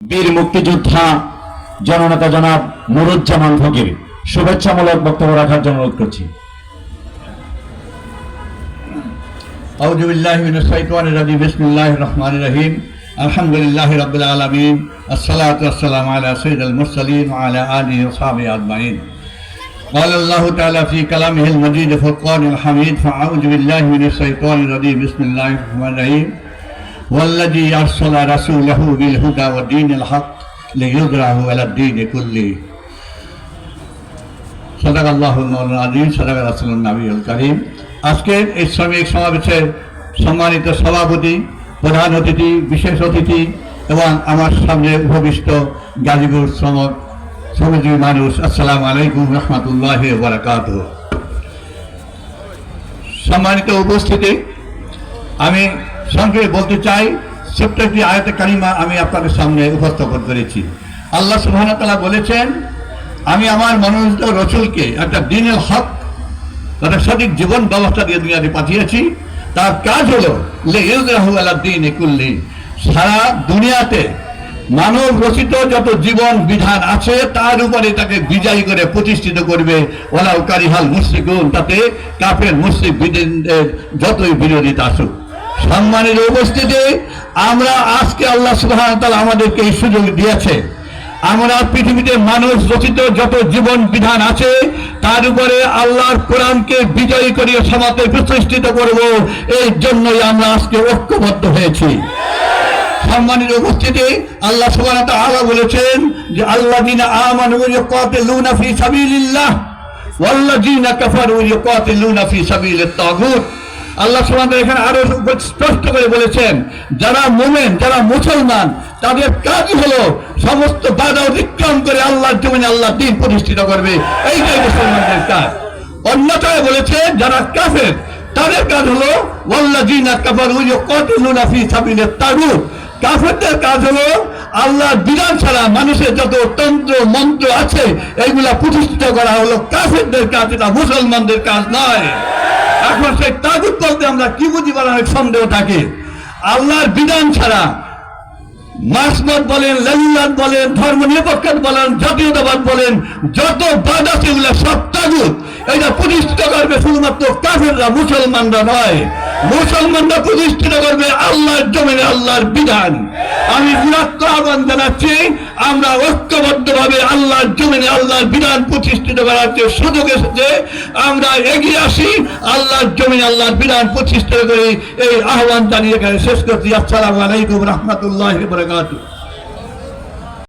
বীর মুক্তিযোদ্ধা জননেতা জনাব নুরুজ্জামান ফকির শুভেচ্ছামূলক বক্তব্য রাখার জন্য অনুরোধ করছি أعوذ بالله من الشيطان الرجيم بسم الله الرحمن الرحيم الحمد لله رب العالمين الصلاة والسلام على سيد المرسلين وعلى آله وصحبه أجمعين قال الله تعالى في كلامه المجيد فرقان الحميد فأعوذ بالله من الشيطان الرجيم بسم الله الرحمن الرحيم والذي أرسل رسوله بالهدى ودين الحق ليظهره على الدين كله সদাক আল্লাহ আজিম সদাক রাসুল নবীল করিম আজকের এই শ্রমিক সমাবেশের সম্মানিত সভাপতি প্রধান অতিথি বিশেষ অতিথি এবং আমার সামনে উপবিষ্ট গাজীপুর শ্রমক শ্রমজীবী মানুষ আসসালামু আলাইকুম রহমতুল্লাহ বারাকাত সম্মানিত উপস্থিতি আমি সংক্ষেপে বলতে চাই ছোট্ট একটি আয়তে কারিমা আমি আপনাদের সামনে উপস্থাপন করেছি। আল্লাহ ওয়া বলেছেন, আমি আমার মনোনীত রসুলকে একটা দিনের হক, তাদের সঠিক জীবন ব্যবস্থা দিয়ে দুনিয়াতে পাঠিয়েছি। তার কাজ হলো দিন একুল্লি সারা দুনিয়াতে মানব রচিত যত জীবন বিধান আছে, তার উপরে তাকে বিজয়ী করে প্রতিষ্ঠিত করবে। ওলাউ কারিহাল মুসিকুন তাতে কাফের মুসিক যতই বিরোধিতা আসুক। সম্মানের উপস্থিতি, আমরা আজকে আল্লাহ তাআলা আমাদেরকে এই সুযোগ দিয়েছে। আমরা পৃথিবীতে মানুষ রচিত যত জীবন বিধান আছে, তার উপরে আল্লাহর কোরআনকে বিজয়ী করিয়ে সমাজে প্রতিষ্ঠিত করব এই জন্যই আমরা আজকে ঐক্যবদ্ধ হয়েছি। সম্মানিত উপস্থিতি, আল্লাহ সুবহানাহু ওয়া তাআলা বলেছেন যে, আল্লাযীনা আমানু ইয়াকাতিলুনা ফি সাবিলিল্লাহ, ওয়াল্লাযীনা কাফারু তাগুত। আল্লাহ এখানে আরও স্পষ্ট করে বলেছেন, যারা মুমিন, যারা মুসলমান, তাদের কাজ হলো সমস্ত বাধা অতিক্রম করে আল্লাহর আল্লাহ দিন প্রতিষ্ঠিত করবে। এইটাই মুসলমানদের কাজ। অন্যথায় বলেছে, যারা কাফের, তাদের কাজ হলো ফি কাফেরদের কাজ হলো আল্লাহর বিধান ছাড়া মানুষের যত তন্ত্র, মন্ত্র আছে এইগুলা প্রতিষ্ঠিত করা হলো। কাফেরদের কাজ এটা মুসলমানদের কাজ নয়। এখন সেই তাগুত বলতে আমরা কি বুঝি বলার সন্দেহ থাকে। আল্লাহর বিধান ছাড়া মাসমত বলেন লালিয়াত বলেন ধর্ম নিরপেক্ষত বলেন, জাতীয়তাবাদ বলেন, যত বাদ আছে এগুলো সব তাগুত। এটা প্রতিষ্ঠিত করবে শুধুমাত্র কাফেররা, মুসলমানরা নয়। মুসলমানরা প্রতিষ্ঠিত করবে আল্লাহর জমিনে আল্লাহর বিধান। আমি বিরাট আহ্বান জানাচ্ছি, আমরা ঐক্যবদ্ধ ভাবে আল্লাহর জমিনে আল্লাহর বিধান প্রতিষ্ঠিত করার যে সুযোগ এসেছে, আমরা এগিয়ে আসি, আল্লাহর জমিনে আল্লাহর বিধান প্রতিষ্ঠিত করি। এই আহ্বান জানিয়ে এখানে শেষ করছি। আসসালামু আলাইকুম রহমতুল্লাহ বরকাতুহ।